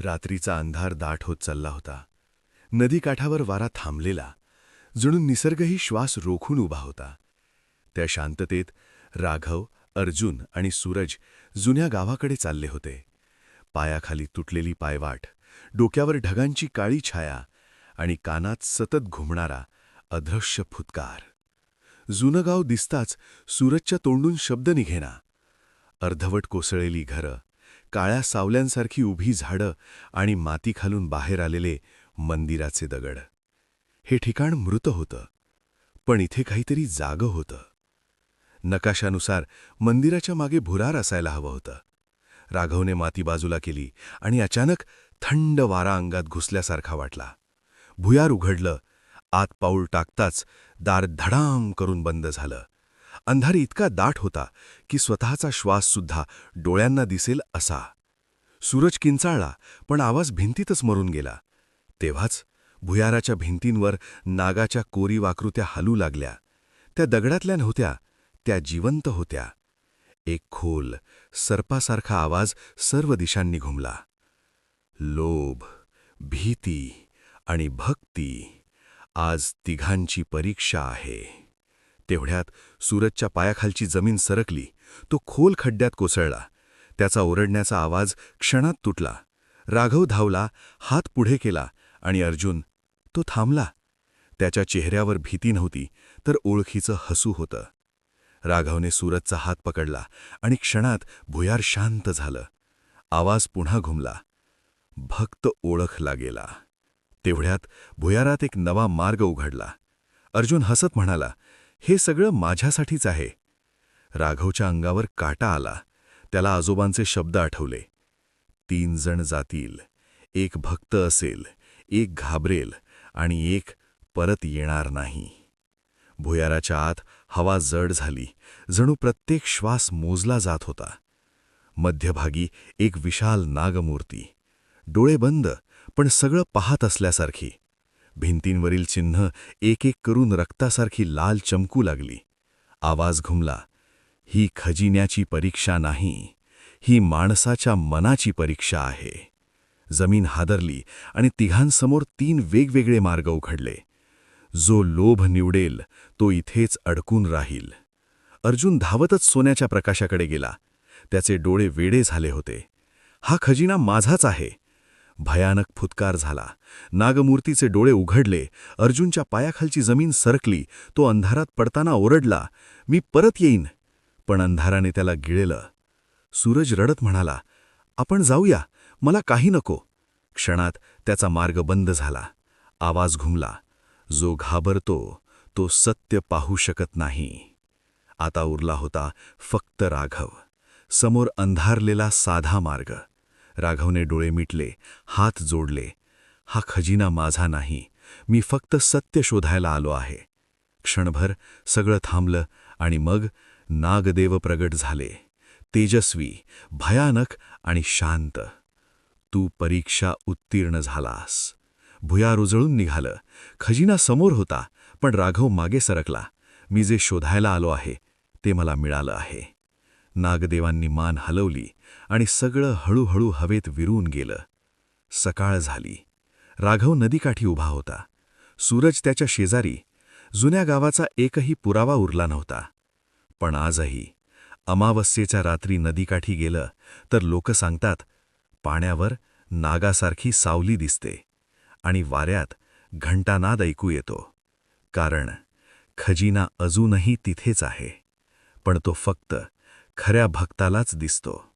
रात्रीचा अंधार दाट होत चालला होता. नदीकाठावर वारा थांबलेला जणू निसर्गही श्वास रोखून उभा होता. त्या शांततेत राघव अर्जुन आणि सूरज जुन्या गावाकडे चालले होते. पायाखाली तुटलेली पायवाट डोक्यावर ढगांची काळी छाया आणि कानात सतत घुमणारा अदृश्य फुतकार. जुनं गाव दिसताच सूरजच्या तोंडून शब्द निघेना. अर्धवट कोसळलेली घरं काळ्या सावल्यांसारखी उभी झाडं आणि माती खालून बाहेर आलेले मंदिराचे दगड. हे ठिकाण मृत होतं पण इथे काहीतरी जागं होतं. नकाशानुसार मंदिराच्या मागे भुरार असायला हवं होतं. राघवने माती बाजूला केली आणि अचानक थंड वारा अंगात घुसल्यासारखा वाटला. भुयार उघडलं आत पाऊल टाकताच दार धडाम करून बंद झालं. अंधार इतका दाट होता की स्वतःचा श्वाससुद्धा डोळ्यांना दिसेल असा. सूरज किंचाळला पण आवाज भिंतीतच मरून गेला. तेव्हाच भुयाराच्या भिंतींवर नागाच्या कोरी वाकृत्या हलू लागल्या. त्या दगडातल्या नव्हत्या त्या जिवंत होत्या. एक खोल सर्पासारखा आवाज सर्व दिशांनी घुमला. लोभ भीती आणि भक्ती आज तिघांची परीक्षा आहे. तेवढ्यात सूरजच्या पायाखालची जमीन सरकली. तो खोल खड्ड्यात कोसळला. त्याचा ओरडण्याचा आवाज क्षणात तुटला. राघव धावला हात पुढे केला आणि अर्जुन तो थांबला. त्याच्या चेहऱ्यावर भीती नव्हती तर ओळखीचं हसू होतं. राघवने सूरजचा हात पकडला आणि क्षणात भुयार शांत झालं. आवाज पुन्हा घुमला. भक्त ओळखला गेला. तेवढ्यात भुयारात एक नवा मार्ग उघडला. अर्जुन हसत म्हणाला हे सगळं माझ्यासाठीच आहे. राघवच्या अंगावर काटा आला. त्याला आजोबांचे शब्द आठवले. तीन जण जातील. एक भक्त असेल. एक घाबरेल. आणि एक परत येणार नाही. भुयाराच्या आत हवा जड झाली. जणू प्रत्येक श्वास मोजला जात होता. मध्यभागी एक विशाल नागमूर्ती. डोळे बंद पण सगळं पाहत असल्यासारखी. भिंतींवरील चिन्ह एक एक करून रक्तासारखी लाल चमकू लागली. आवाज घुमला ही खजिन्याची परीक्षा नाही ही माणसाच्या मनाची परीक्षा आहे. जमीन हादरली आणि तिघांसमोर तीन वेगवेगळे मार्ग उघडले. जो लोभ निवडेल तो इथेच अडकून राहील. अर्जुन धावतच सोन्याच्या प्रकाशाकडे गेला. त्याचे डोळे वेडे झाले होते. हा खजिना माझाच आहे. भयानक फुतकार झाला. नागमूर्तीचे डोळे उघडले. अर्जुनच्या पायाखालची जमीन सरकली. तो अंधारात पडताना ओरडला मी परत येईन. पण अंधाराने त्याला गिळलं. सूरज रडत म्हणाला आपण जाऊया. मला काही नको. क्षणात त्याचा मार्ग बंद झाला. आवाज घुमला जो घाबरतो तो सत्य पाहू शकत नाही. आता उरला होता फक्त राघव. समोर अंधारलेला साधा मार्ग. राघवने डोळे मिटले हात जोडले. हा खजिना माझा नाही मी फक्त सत्य शोधायला आलो आहे. क्षणभर सगळं थांबलं आणि मग नागदेव प्रगट झाले. तेजस्वी भयानक आणि शांत. तू परीक्षा उत्तीर्ण झालास. भुया रुजळून निघालं. खजिना समोर होता पण राघव मागे सरकला. मी जे शोधायला आलो आहे ते मला मिळालं आहे. नागदेवांनी मान हलवली आणि सगळं हळूहळू हवेत विरून गेलं. सकाळ झाली. राघव नदीकाठी उभा होता. सूरज त्याच्या शेजारी जुन्या गावाचा एकही पुरावा उरला नव्हता. पण आजही अमावस्येच्या रात्री नदीकाठी गेलं तर लोक सांगतात पाण्यावर नागासारखी सावली दिसते आणि वाऱ्यात घंटानाद ऐकू येतो. कारण खजिना अजूनही तिथेच आहे. पण तो फक्त खऱ्या भक्तालाच दिसतो.